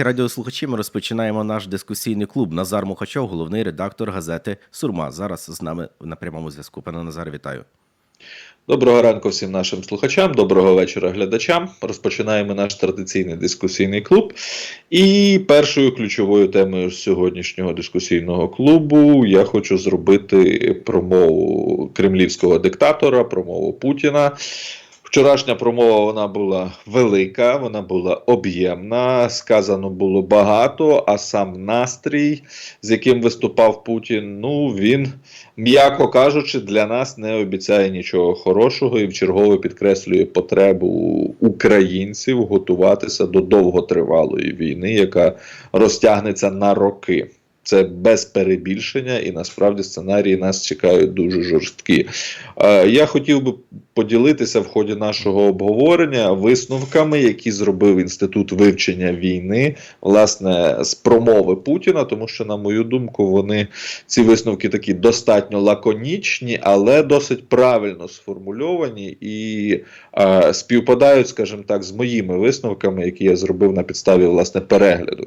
Радіослухачі, ми розпочинаємо наш дискусійний клуб. Назар Мухачов, головний редактор газети Сурма. Зараз з нами на прямому зв'язку. Пане Назар, вітаю. Доброго ранку всім нашим слухачам, доброго вечора глядачам. Розпочинаємо наш традиційний дискусійний клуб. І першою ключовою темою сьогоднішнього дискусійного клубу я хочу зробити промову кремлівського диктатора, промову Путіна. Вчорашня промова вона була велика, вона була об'ємна. Сказано було багато, а сам настрій, з яким виступав Путін, ну він, м'яко кажучи, для нас не обіцяє нічого хорошого і вчергове підкреслює потребу українців готуватися до довготривалої війни, яка розтягнеться на роки. Це без перебільшення, і насправді сценарії нас чекають дуже жорсткі. Е, я хотів би поділитися в ході нашого обговорення висновками, які зробив інститут вивчення війни, власне, з промови Путіна, тому що, на мою думку, вони ці висновки такі достатньо лаконічні, але досить правильно сформульовані і е, співпадають, скажімо так, з моїми висновками, які я зробив на підставі власне перегляду.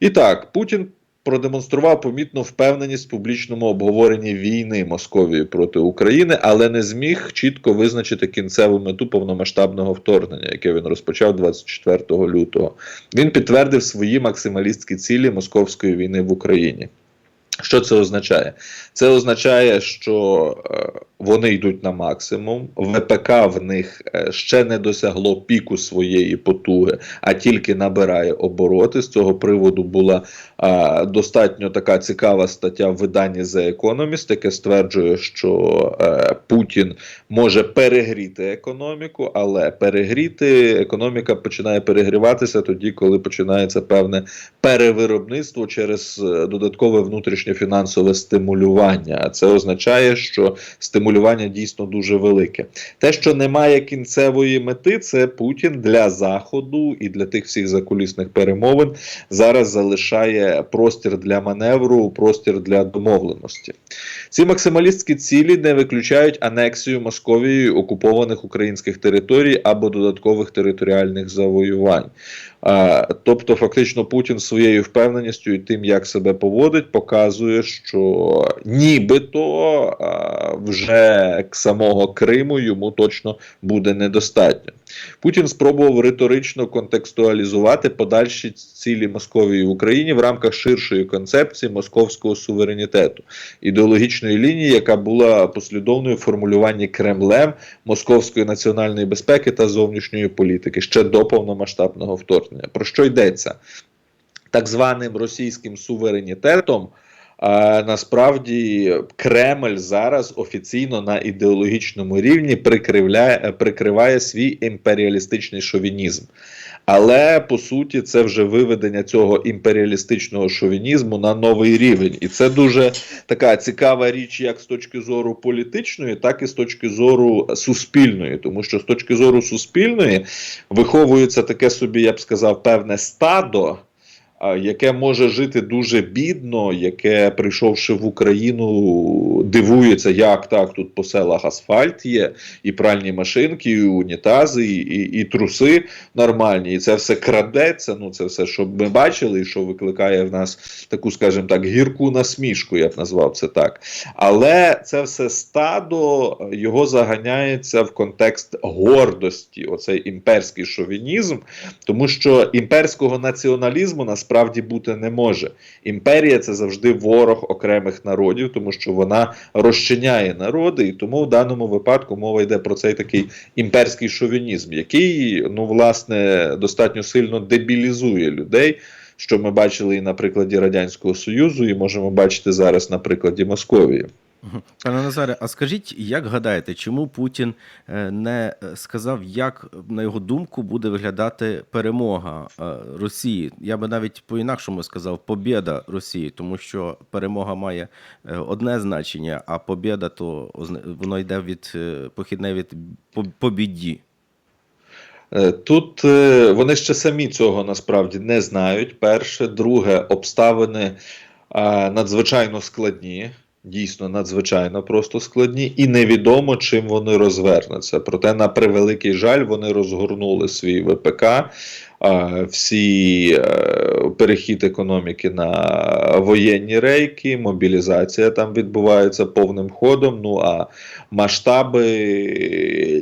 І так, Путін продемонстрував помітну впевненість в публічному обговоренні війни Московії проти України, але не зміг чітко визначити кінцеву мету повномасштабного вторгнення, яке він розпочав 24 лютого. Він підтвердив свої максималістські цілі московської війни в Україні. Що це означає? Це означає, що е, вони йдуть на максимум. ВПК в них е, ще не досягло піку своєї потуги, а тільки набирає обороти. З цього приводу була е, достатньо така цікава стаття в виданні The Economist, яке стверджує, що Путін може перегріти економіку, але перегріти економіка починає перегріватися тоді, коли починається певне перевиробництво через додаткове внутрішнє фінансове стимулювання. А це означає, що стимулювання дійсно дуже велике. Те, що немає кінцевої мети, це Путін для Заходу і для тих всіх закулісних перемовин зараз залишає простір для маневру, простір для домовленості. Ці максималістські цілі не виключають анексію Московією окупованих українських територій або додаткових територіальних завоювань. Тобто, фактично, Путін своєю впевненістю і тим, як себе поводить, показує, що нібито вже самого Криму йому точно буде недостатньо. Путін спробував риторично контекстуалізувати подальші цілі Московії в Україні в рамках ширшої концепції московського суверенітету, ідеологічної лінії, яка була послідовною в формулюванні Кремлем московської національної безпеки та зовнішньої політики ще до повномасштабного вторгнення. Про що йдеться? Так званим російським суверенітетом. А насправді Кремль зараз офіційно на ідеологічному рівні прикривляє, прикриває свій імперіалістичний шовінізм. Але по суті, це вже виведення цього імперіалістичного шовінізму на новий рівень. І це дуже така цікава річ, як з точки зору політичної, так і з точки зору суспільної. Тому що з точки зору суспільної виховується таке собі, я б сказав, певне стадо яке може жити дуже бідно, яке, прийшовши в Україну, дивується, як так тут по селах асфальт є, і пральні машинки, і унітази, і, і, і труси нормальні, і це все крадеться. Ну це все, щоб ми бачили, і що викликає в нас таку, скажімо так, гірку насмішку, я б назвав це так. Але це все стадо його заганяється в контекст гордості, оцей імперський шовінізм, тому що імперського націоналізму насправді насправді бути не може. Імперія це завжди ворог окремих народів, тому що вона розчиняє народи, і тому в даному випадку мова йде про цей такий імперський шовінізм, який ну власне достатньо сильно дебілізує людей. Що ми бачили і на прикладі Радянського Союзу, і можемо бачити зараз на прикладі Московії. Пане Назаре, а скажіть, як гадаєте, чому Путін е, не сказав, як на його думку буде виглядати перемога е, Росії? Я би навіть по-інакшому сказав побєда Росії, тому що перемога має е, одне значення, а побєда то воно йде від похідне від побіді. Тут вони ще самі цього насправді не знають. Перше, друге, обставини надзвичайно складні. Дійсно надзвичайно просто складні, і невідомо, чим вони розвернуться. Проте, на превеликий жаль, вони розгорнули свій ВПК. А, Всі е, перехід економіки на воєнні рейки, мобілізація там відбувається повним ходом. Ну а масштаби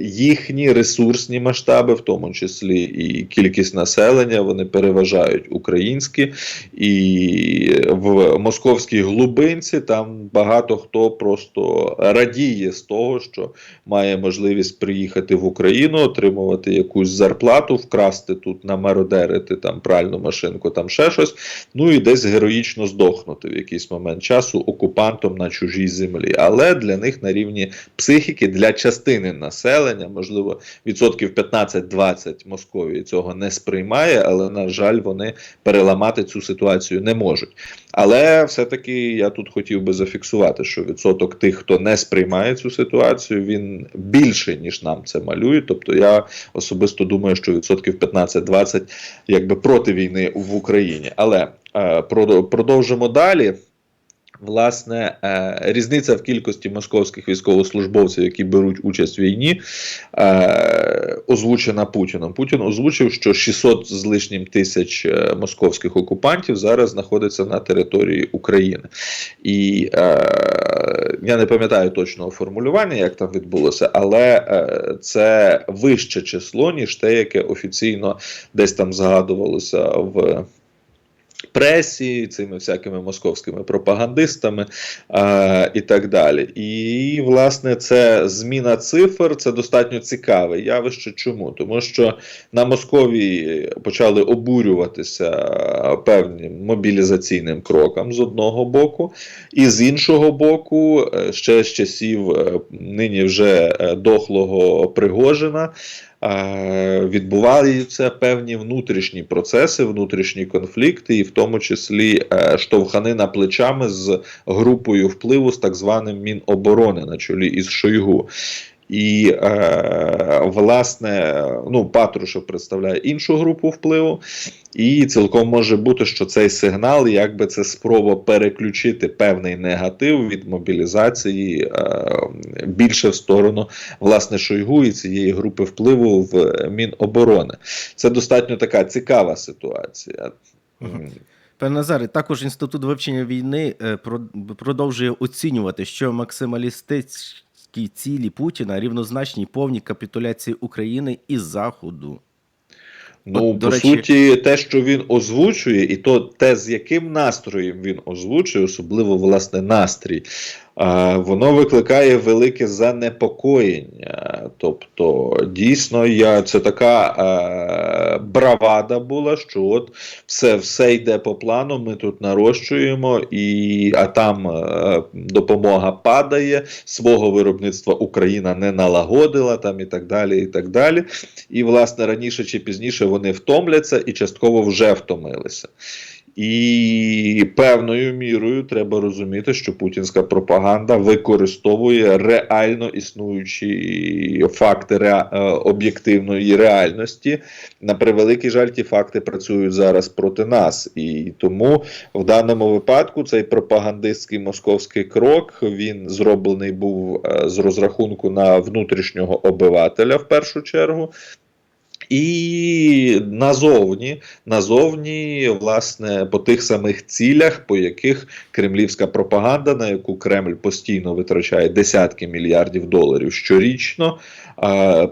їхні ресурсні масштаби, в тому числі і кількість населення, вони переважають українські, і в московській глибинці там багато хто просто радіє з того, що має можливість приїхати в Україну, отримувати якусь зарплату, вкрасти тут, намародерити там пральну машинку, там ще щось. Ну і десь героїчно здохнути в якийсь момент часу окупантом на чужій землі. Але для них на рівні психіки, для частини населення, можливо, відсотків 15-20 Московії цього не сприймає, але на жаль, вони переламати цю ситуацію не можуть. Але все-таки я тут хотів би зафіксувати, що відсоток тих, хто не сприймає цю ситуацію, він більший, ніж нам це малює. Тобто я особисто думаю, що відсотків 15-20 якби проти війни в Україні. Але е, продовжимо далі. Власне, е, різниця в кількості московських військовослужбовців, які беруть участь в війні, е, озвучена Путіном. Путін озвучив, що 600 з лишнім тисяч е, московських окупантів зараз знаходиться на території України. І я не пам'ятаю точного формулювання, як там відбулося, але е, це вище число, ніж те, яке офіційно десь там згадувалося в пресі, цими всякими московськими пропагандистами е, і так далі. І, власне, це зміна цифр, це достатньо цікаве явище. Чому? Тому що на Московії почали обурюватися певним мобілізаційним крокам з одного боку, і з іншого боку, е, ще з часів е, нині вже е, дохлого Пригожина. Е, Відбуваються певні внутрішні процеси, внутрішні конфлікти, і в тому числі е, штовханина плечами з групою впливу з так званим Міноборони на чолі із Шойгу. І е, власне, ну Патрушев представляє іншу групу впливу, і цілком може бути, що цей сигнал, якби це спроба переключити певний негатив від мобілізації е, більше в сторону власне Шойгу і цієї групи впливу в Міноборони. Це достатньо така цікава ситуація. Пане Назаре, також інститут вивчення війни е, продовжує оцінювати, що максималістичні цілі Путіна рівнозначній повній капітуляції України і Заходу. Ну, От, по речі- суті, те, що він озвучує, і то те, з яким настроєм він озвучує, особливо власне настрій, воно викликає велике занепокоєння. Тобто, дійсно, я це така е, бравада була, що от все, все йде по плану, ми тут нарощуємо, і, а там е, допомога падає, свого виробництва Україна не налагодила, там і так далі. і так далі. І, власне, раніше чи пізніше вони втомляться і частково вже втомилися. І певною мірою треба розуміти, що путінська пропаганда використовує реально існуючі факти ре, е, об'єктивної реальності. На превеликий жаль, ті факти працюють зараз проти нас. І тому в даному випадку цей пропагандистський московський крок він зроблений був е, з розрахунку на внутрішнього обивателя в першу чергу. І назовні, назовні, власне, по тих самих цілях, по яких кремлівська пропаганда, на яку Кремль постійно витрачає десятки мільярдів доларів щорічно,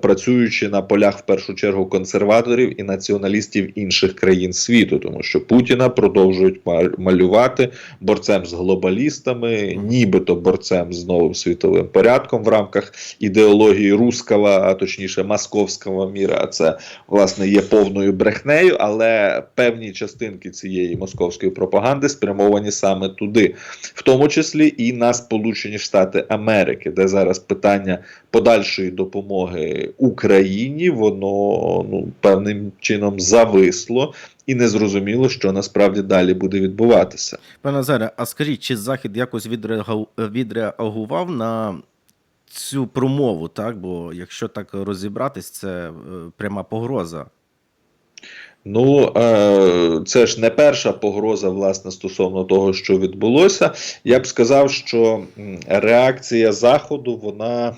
працюючи на полях в першу чергу консерваторів і націоналістів інших країн світу, тому що Путіна продовжують ма- малювати борцем з глобалістами, нібито борцем з новим світовим порядком в рамках ідеології руского, а точніше московського міра. Це власне є повною брехнею, але певні частинки цієї московської пропаганди спрямовані саме туди, в тому числі і на Сполучені Штати Америки, де зараз питання подальшої допомоги Україні, воно ну певним чином зависло. І незрозуміло, що насправді далі буде відбуватися. Пане Назаре, а скажіть, чи Захід якось відреагу- відреагував на цю промову, так? Бо якщо так розібратись, це е, пряма погроза. Ну, е, це ж не перша погроза, власне, стосовно того, що відбулося. Я б сказав, що реакція Заходу, вона.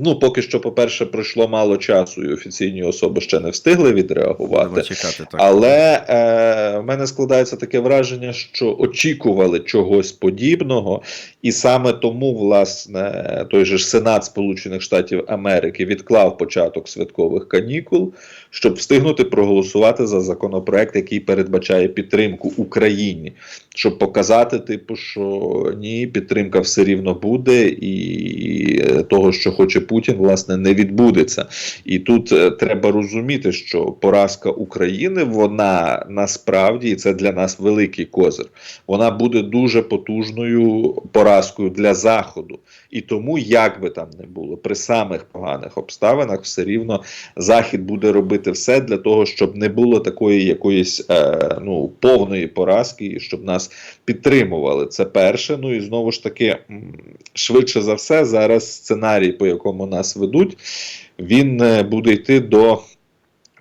Ну, поки що, по-перше, пройшло мало часу, і офіційні особи ще не встигли відреагувати. Чекати так. Але е, в мене складається таке враження, що очікували чогось подібного, і саме тому, власне, той же ж Сенат Сполучених Штатів Америки відклав початок святкових канікул, щоб встигнути проголосувати за законопроект, який передбачає підтримку Україні, щоб показати, типу, що ні, підтримка все рівно буде, і е, того, що хоче Путін, власне, не відбудеться. І тут е, треба розуміти, що поразка України, вона насправді, і це для нас великий козир, вона буде дуже потужною поразкою для Заходу. І тому, як би там не було, при самих поганих обставинах, все рівно Захід буде робити все для того, щоб не було такої якоїсь е, ну, повної поразки, і щоб нас підтримували. Це перше. Ну і знову ж таки, швидше за все, зараз сценарій, по якому нас ведуть, він е, буде йти до.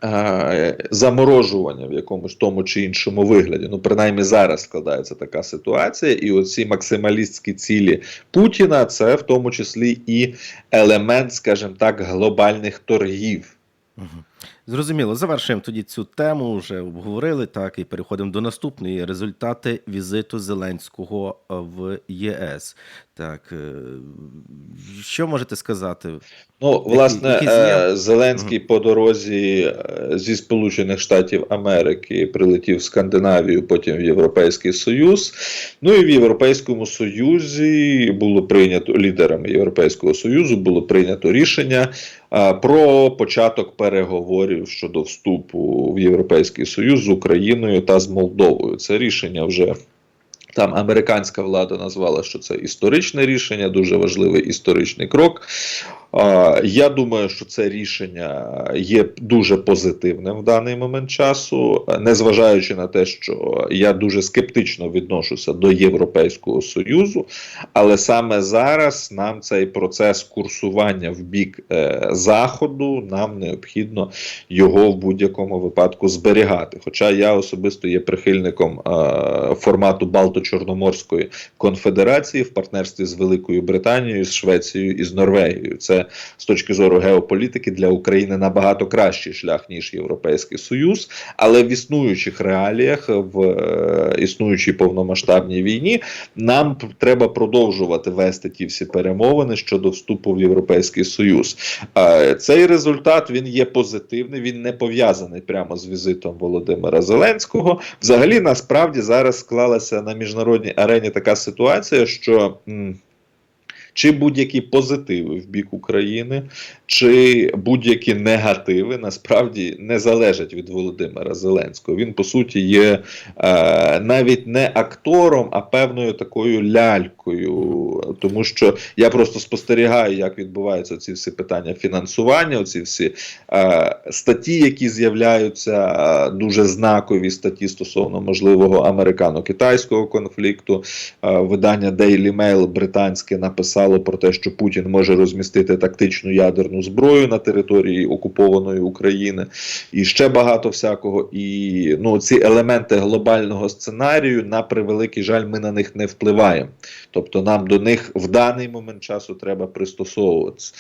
е, Заморожування в якомусь тому чи іншому вигляді. Ну, принаймні зараз складається така ситуація, і оці максималістські цілі Путіна це в тому числі і елемент, скажімо так, глобальних торгів. Зрозуміло, завершуємо тоді цю тему. Вже обговорили так і переходимо до наступної результати візиту Зеленського е, в ЄС. Так е, що можете сказати? Ну, власне, які е, заяви? Зеленський по дорозі е, зі Сполучених Штатів Америки прилетів в Скандинавію, потім в Європейський Союз. Ну і в Європейському Союзі було прийнято лідерами Європейського Союзу було прийнято рішення про початок переговорів щодо вступу в Європейський Союз з Україною та з Молдовою. Це рішення вже. Там американська влада назвала, що це історичне рішення, дуже важливий історичний крок. Я думаю, що це рішення є дуже позитивним в даний момент часу, незважаючи на те, що я дуже скептично відношуся до Європейського Союзу, але саме зараз нам цей процес курсування в бік е, заходу нам необхідно його в будь-якому випадку зберігати. Хоча я особисто є прихильником е, формату Балто-Чорноморської конфедерації в партнерстві з Великою Британією, з Швецією і з Норвегією. Це з точки зору геополітики для України набагато кращий шлях ніж Європейський Союз, але в існуючих реаліях, в е, існуючій повномасштабній війні, нам треба продовжувати вести ті всі перемовини щодо вступу в Європейський Союз. Цей результат він є позитивний, він не пов'язаний прямо з візитом Володимира Зеленського. Взагалі, насправді зараз склалася на міжнародній арені така ситуація, що. Чи будь-які позитиви в бік України, чи будь-які негативи насправді не залежать від Володимира Зеленського. Він по суті є е, навіть не актором, а певною такою лялькою. Тому що я просто спостерігаю, як відбуваються ці всі питання фінансування, оці всі е, статті, які з'являються, е, дуже знакові статті стосовно можливого американо-китайського конфлікту. Е, видання Daily Mail британське написало про те, що Путін може розмістити тактичну ядерну зброю на території окупованої України, і ще багато всякого. І ну, ці елементи глобального сценарію, на превеликий жаль, ми на них не впливаємо. Тобто нам до них в даний момент часу треба пристосовуватися.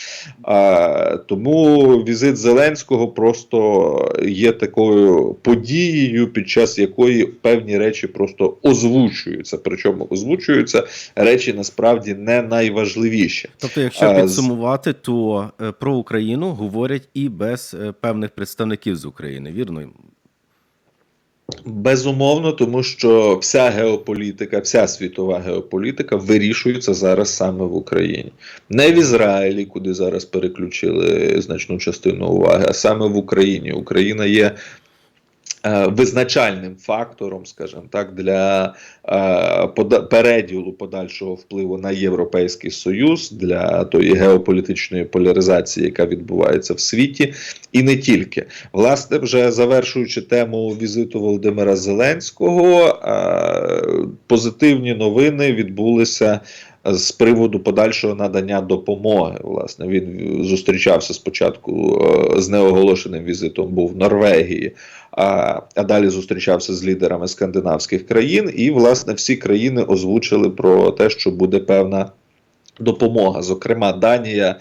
А, тому візит Зеленського просто є такою подією, під час якої певні речі просто озвучуються. Причому озвучуються речі насправді не найважливіші. Тобто, якщо підсумувати, то е, про Україну говорять і без е, певних представників з України, вірно? Безумовно, тому що вся геополітика, вся світова геополітика вирішується зараз саме в Україні. Не в Ізраїлі, куди зараз переключили значну частину уваги, а саме в Україні. Україна є визначальним фактором, скажімо так, для е, переділу подальшого впливу на Європейський Союз, для тої геополітичної поляризації, яка відбувається в світі, і не тільки. Власне, вже завершуючи тему візиту Володимира Зеленського, е, позитивні новини відбулися. З приводу подальшого надання допомоги, власне, він зустрічався спочатку е, з неоголошеним візитом, був в Норвегії, а, а далі зустрічався з лідерами скандинавських країн. І, власне, всі країни озвучили про те, що буде певна допомога. Зокрема, Данія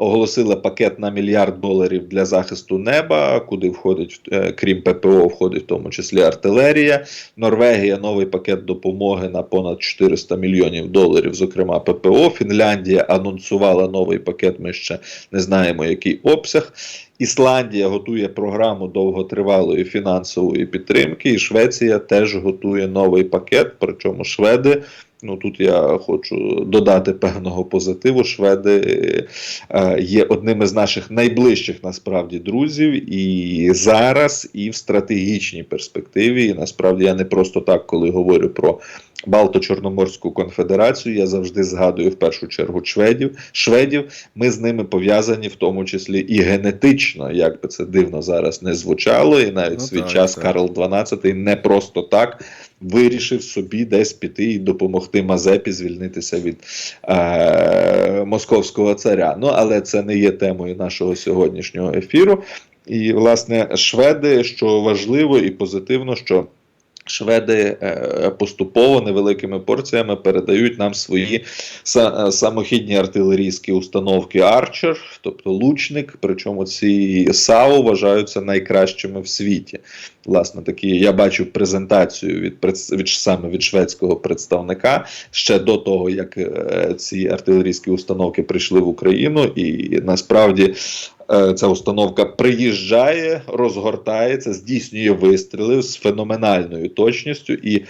оголосила пакет на мільярд доларів для захисту неба, куди входить, е, крім ППО, входить в тому числі артилерія. Норвегія новий пакет допомоги на понад 400 мільйонів доларів, зокрема ППО. Фінляндія анонсувала новий пакет. Ми ще не знаємо, який обсяг. Ісландія готує програму довготривалої фінансової підтримки, і Швеція теж готує новий пакет. Причому шведи. Ну тут я хочу додати певного позитиву. Шведи е, є одним із наших найближчих насправді друзів, і зараз, і в стратегічній перспективі. І насправді я не просто так, коли говорю про Балто-Чорноморську конфедерацію, я завжди згадую в першу чергу шведів. Шведів ми з ними пов'язані, в тому числі і генетично, як би це дивно зараз не звучало, і навіть Ну, свій так, час так. Карл XII не просто так вирішив собі десь піти і допомогти Мазепі звільнитися від е- московського царя. Ну але це не є темою нашого сьогоднішнього ефіру. І, власне, шведи, що важливо і позитивно, що шведи е, поступово невеликими порціями передають нам свої е, самохідні артилерійські установки Арчер, тобто лучник. Причому ці САУ вважаються найкращими в світі. Власне, такі я бачив презентацію від, від саме від шведського представника ще до того, як е, ці артилерійські установки прийшли в Україну, і насправді. е, Ця установка приїжджає, розгортається, здійснює вистріли з феноменальною точністю і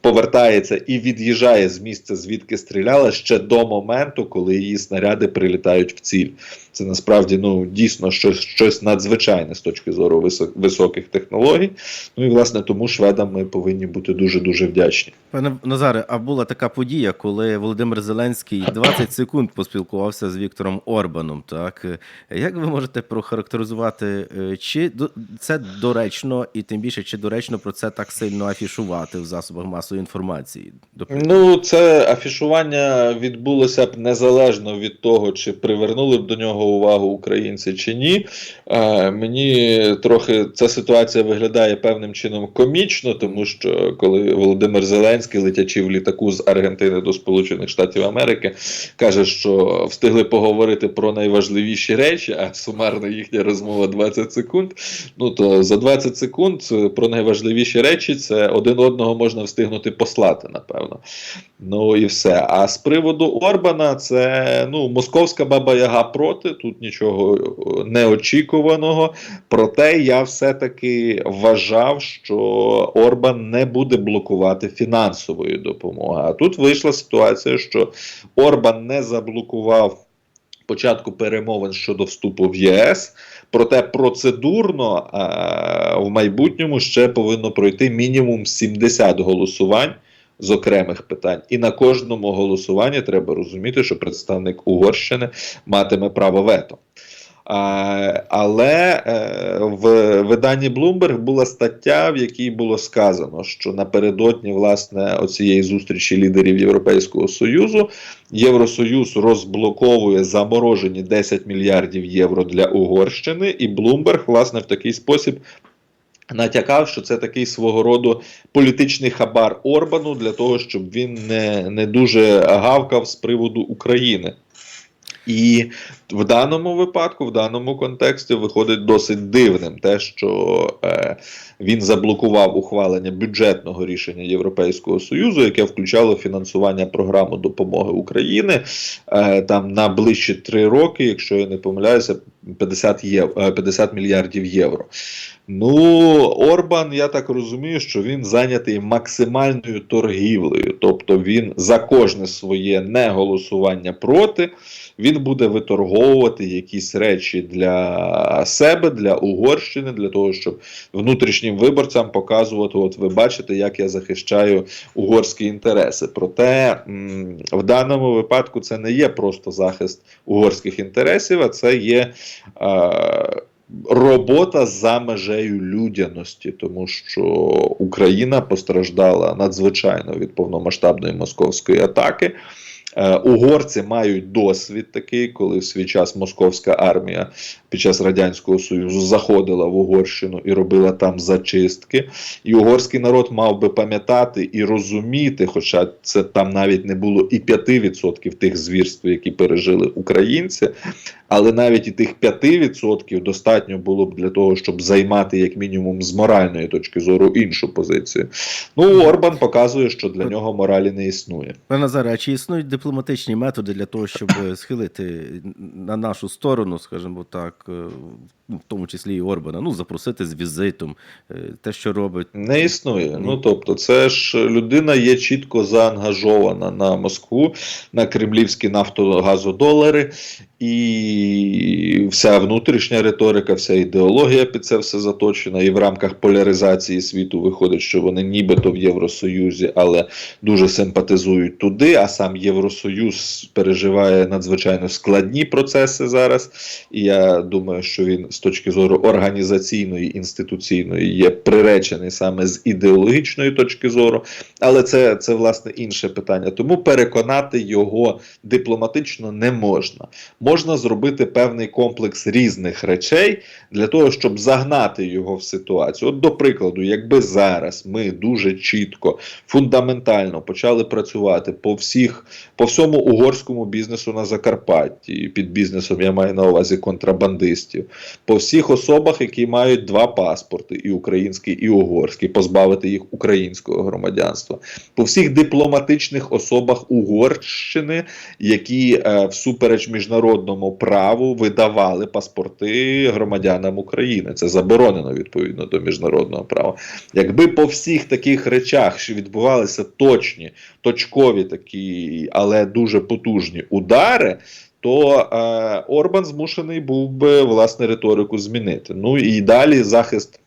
повертається і від'їжджає з місця, звідки стріляла ще до моменту, коли її снаряди прилітають в ціль. Це насправді ну дійсно щось, щось надзвичайне з точки зору висок, високих технологій. Ну і власне тому шведам ми повинні бути дуже дуже вдячні. Пане Назаре, а була така подія, коли Володимир Зеленський 20 секунд поспілкувався з Віктором Орбаном. Так як ви можете прохарактеризувати, е, чи це доречно, і тим більше чи доречно про це так сильно афішувати в засобах масової інформації? Ну, це афішування відбулося б незалежно від того, чи привернули б до нього увагу українці чи ні. Е, мені трохи ця ситуація виглядає певним чином комічно, тому що коли Володимир Зеленський, летячи в літаку з Аргентини до Сполучених Штатів Америки, каже, що встигли поговорити про найважливіші речі, а сумарно їхня розмова 20 секунд. Ну то за 20 секунд про найважливіші речі це один одного можна встигнути послати, напевно. Ну і все. А з приводу Орбана, це ну, московська баба Яга проти, тут нічого е, неочікуваного. Проте я все-таки вважав, що Орбан не буде блокувати фінансової допомоги. А тут вийшла ситуація, що Орбан не заблокував. Початку перемовин щодо вступу в ЄС, проте процедурно а, в майбутньому ще повинно пройти мінімум 70 голосувань з окремих питань. І на кожному голосуванні треба розуміти, що представник Угорщини матиме право вето. Але е, в виданні Bloomberg була стаття, в якій було сказано, що напередодні власне оцієї зустрічі лідерів Європейського союзу Євросоюз розблоковує заморожені 10 мільярдів євро для Угорщини, і Bloomberg, власне, в такий спосіб. Натякав, що це такий свого роду політичний хабар Орбану для того, щоб він не, не дуже гавкав з приводу України. І в даному випадку, в даному контексті, виходить досить дивним те, що е, він заблокував ухвалення бюджетного рішення Європейського союзу, яке включало фінансування програми допомоги України е, там на ближчі три роки, якщо я не помиляюся, 50, єв, е, 50 мільярдів євро. Ну, Орбан, я так розумію, що він зайнятий максимальною торгівлею, тобто він за кожне своє неголосування проти. Він буде виторговувати якісь речі для себе, для Угорщини, для того, щоб внутрішнім виборцям показувати: от ви бачите, як я захищаю угорські інтереси. Проте в даному випадку це не є просто захист угорських інтересів, а це є. Е, Робота за межею людяності, тому що Україна постраждала надзвичайно від повномасштабної московської атаки. Е, угорці мають досвід такий, коли в свій час московська армія під час радянського союзу заходила в Угорщину і робила там зачистки. І угорський народ мав би пам'ятати і розуміти, хоча це там навіть не було і 5% тих звірств, які пережили українці, але навіть і тих 5% достатньо було б для того, щоб займати як мінімум з моральної точки зору іншу позицію. Ну, Орбан показує, що для нього моралі не існує. Пане Назаре, а чи існують дипломатичні методи для того, щоб е, схилити на нашу сторону, скажімо так, е, в тому числі і Орбана, ну, запросити з візитом, е, те, що робить. Не існує. Ну тобто, це ж людина є чітко заангажована на Москву, на кремлівські нафтогазодолари, і вся внутрішня риторика, вся ідеологія під це все заточена. І в рамках поляризації світу виходить, що вони нібито в Євросоюзі, але дуже симпатизують туди. А сам Євросоюз переживає надзвичайно складні процеси зараз. І я думаю, що він з точки зору організаційної інституційної є приречений саме з ідеологічної точки зору. Але це, це власне інше питання. Тому переконати його дипломатично не можна. Можна зробити певний комплекс різних речей для того, щоб загнати його в ситуацію. От, до прикладу, якби зараз ми дуже чітко, фундаментально почали працювати по всіх, по всьому угорському бізнесу на Закарпатті, під бізнесом я маю на увазі контрабандистів, по всіх особах, які мають два паспорти, і український, і угорський, позбавити їх українського громадянства, по всіх дипломатичних особах Угорщини, які е, всупереч міжнародному праву видавали паспорти громадянам України. Це заборонено відповідно до міжнародного права. Якби по всіх таких речах що відбувалися точні, точкові такі, але дуже потужні удари. То е, Орбан змушений був би власне риторику змінити. Ну і далі захист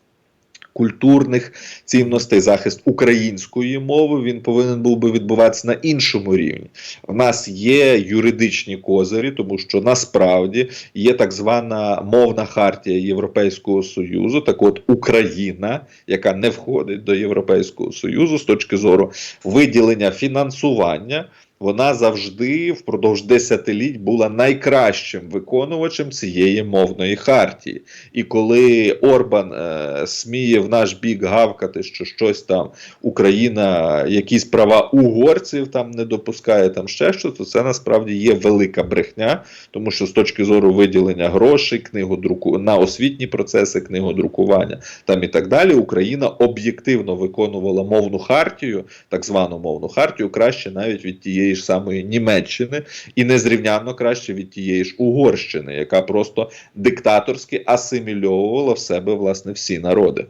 культурних цінностей, захист української мови він повинен був би відбуватися на іншому рівні. У нас є юридичні козирі, тому що насправді є так звана мовна хартія Європейського Союзу. Так от Україна, яка не входить до Європейського Союзу з точки зору виділення фінансування. Вона завжди впродовж десятиліть була найкращим виконувачем цієї мовної хартії. І коли Орбан е, сміє в наш бік гавкати, що щось там Україна, якісь права угорців там не допускає, там ще щось, то це насправді є велика брехня, тому що з точки зору виділення грошей, книгодруку на освітні процеси, книгодрукування там і так далі, Україна об'єктивно виконувала мовну хартію, так звану мовну хартію, краще навіть від тієї ж самої Німеччини, і незрівнянно краще від тієї ж Угорщини, яка просто диктаторськи асимільовувала в себе власне всі народи.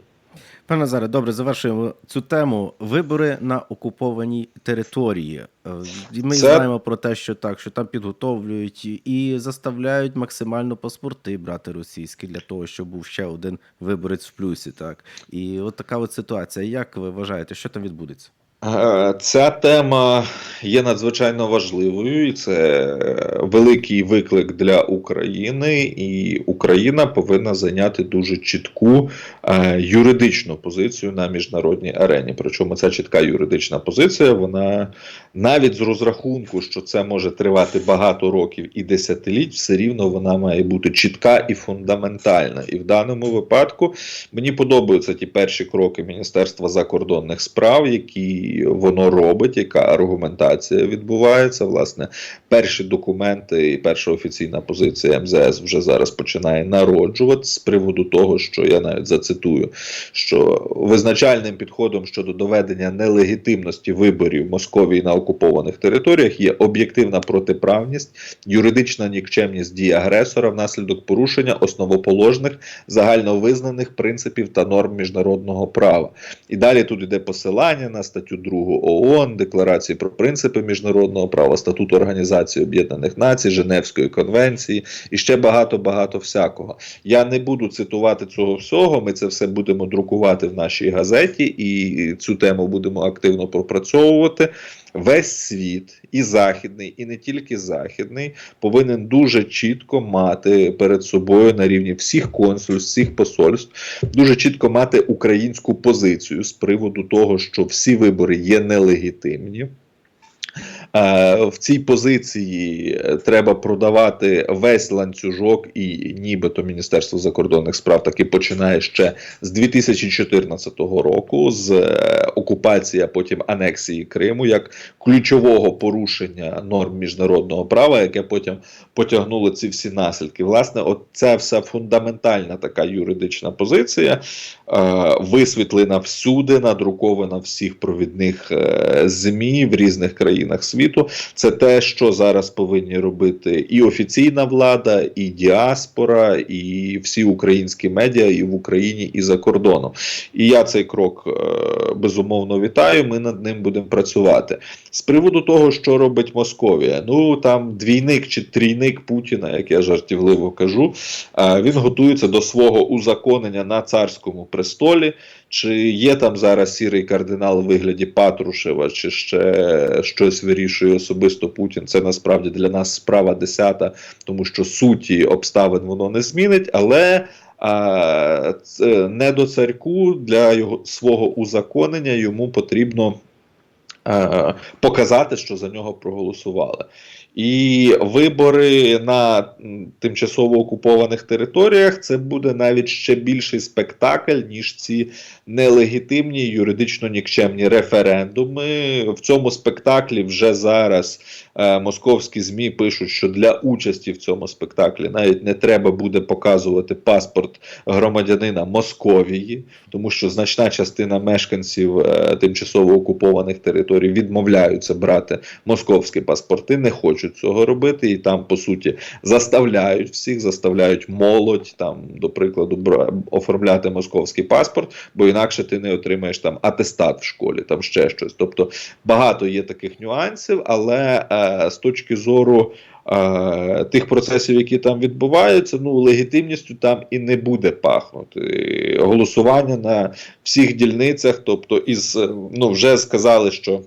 Пане Назаре, добре, завершуємо цю тему. Вибори на окупованій території. Е, Ми Це- знаємо про те, що так, що там підготовлюють і заставляють максимально паспорти брати російські для того, щоб був ще один виборець в плюсі. Так і от така от ситуація. Як ви вважаєте, що там відбудеться? Е, Ця тема є надзвичайно важливою, і це великий виклик для України, і Україна повинна зайняти дуже чітку е, юридичну позицію на міжнародній арені. Причому ця чітка юридична позиція, вона навіть з розрахунку, що це може тривати багато років і десятиліть, все рівно вона має бути чітка і фундаментальна. І в даному випадку мені подобаються ті перші кроки Міністерства закордонних справ, які воно робить, яка аргументація відбувається. Власне, перші документи і перша офіційна позиція МЗС вже зараз починає народжувати з приводу того, що я навіть зацитую, що визначальним підходом щодо доведення нелегітимності виборів Московії на окупованих територіях є об'єктивна протиправність, юридична нікчемність дій агресора внаслідок порушення основоположних загальновизнаних принципів та норм міжнародного права. І далі тут йде посилання на статтю 2 ООН, Декларації про принципи міжнародного права, статут Організації Об'єднаних Націй, Женевської конвенції і ще багато багато всякого. Я не буду цитувати цього всього. Ми це все будемо друкувати в нашій газеті, і цю тему будемо активно пропрацьовувати. Весь світ, і західний, і не тільки західний, повинен дуже чітко мати перед собою на рівні всіх консульств, всіх посольств, дуже чітко мати українську позицію з приводу того, що всі вибори є нелегітимні. Е, в цій позиції е, треба продавати весь ланцюжок, і нібито Міністерство закордонних справ таки починає ще з 2014 року, з е, окупації, а потім анексії Криму, як ключового порушення норм міжнародного права, яке потім потягнуло ці всі наслідки. Власне, от ця вся фундаментальна така юридична позиція, висвітлена всюди, надрукована всіх провідних ЗМІ в різних країнах світу. Це те, що зараз повинні робити і офіційна влада, і діаспора, і всі українські медіа, і в Україні, і за кордоном. І я цей крок е, безумовно вітаю. Ми над ним будемо працювати. З приводу того, що робить Московія, ну там двійник чи трійник Путіна, як я жартівливо кажу, е, він готується до свого узаконення на царському престолі. Чи є там зараз сірий кардинал у вигляді Патрушева, чи ще щось вирішує особисто Путін? Це насправді для нас справа десята, тому що суті обставин воно не змінить, але. А, не до царьку для його свого узаконення йому потрібно е, показати, що за нього проголосували. І вибори на тимчасово окупованих територіях це буде навіть ще більший спектакль, ніж ці нелегітимні юридично нікчемні референдуми. В цьому спектаклі вже зараз е, московські ЗМІ пишуть, що для участі в цьому спектаклі навіть не треба буде показувати паспорт громадянина Московії, тому що значна частина мешканців е, тимчасово окупованих територій відмовляються брати московські паспорти, не хочуть цього робити, і там по суті заставляють всіх, заставляють молодь там, до прикладу, оформляти московський паспорт, бо інакше ти не отримаєш там атестат в школі, там ще щось. Тобто багато є таких нюансів, але е, з точки зору. е, Тих процесів, які там відбуваються, ну легітимністю там і не буде пахнути. Голосування на всіх дільницях, тобто із ну вже сказали, що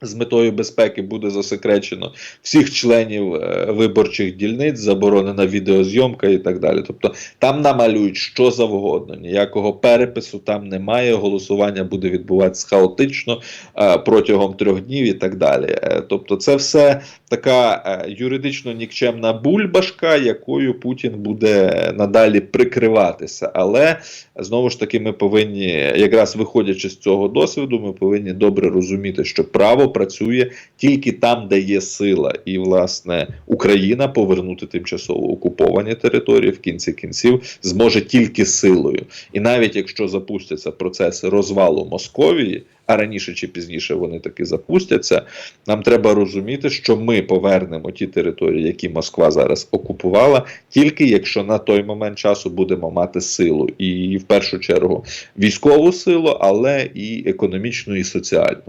з метою безпеки буде засекречено всіх членів е, виборчих дільниць, заборонена відеозйомка і так далі. Тобто там намалюють що завгодно, ніякого перепису там немає. Голосування буде відбуватися хаотично е, протягом трьох днів і так далі. Е, тобто, це все така е, юридично нікчемна бульбашка, якою Путін буде надалі прикриватися. Але знову ж таки, ми повинні, якраз виходячи з цього досвіду, ми повинні добре розуміти, що право працює тільки там, де є сила, і власне Україна повернути тимчасово окуповані території в кінці кінців зможе тільки силою. І навіть якщо запустяться процеси розвалу Московії. А раніше чи пізніше вони таки запустяться. Нам треба розуміти, що ми повернемо ті території, які Москва зараз окупувала, тільки якщо на той момент часу будемо мати силу, і в першу чергу військову силу, але і економічну, і соціальну.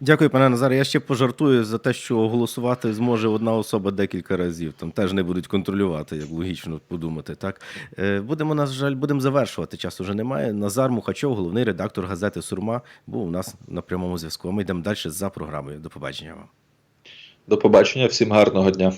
Дякую, пане Назаре. Я ще пожартую за те, що голосувати зможе одна особа декілька разів. Там теж не будуть контролювати, як логічно подумати. Так Е, будемо на жаль, будемо завершувати. Часу вже немає. Назар Мухачов, головний редактор газети Сурма, був у нас на прямому зв'язку. Ми йдемо далі за програмою. До побачення вам. До побачення, всім гарного дня.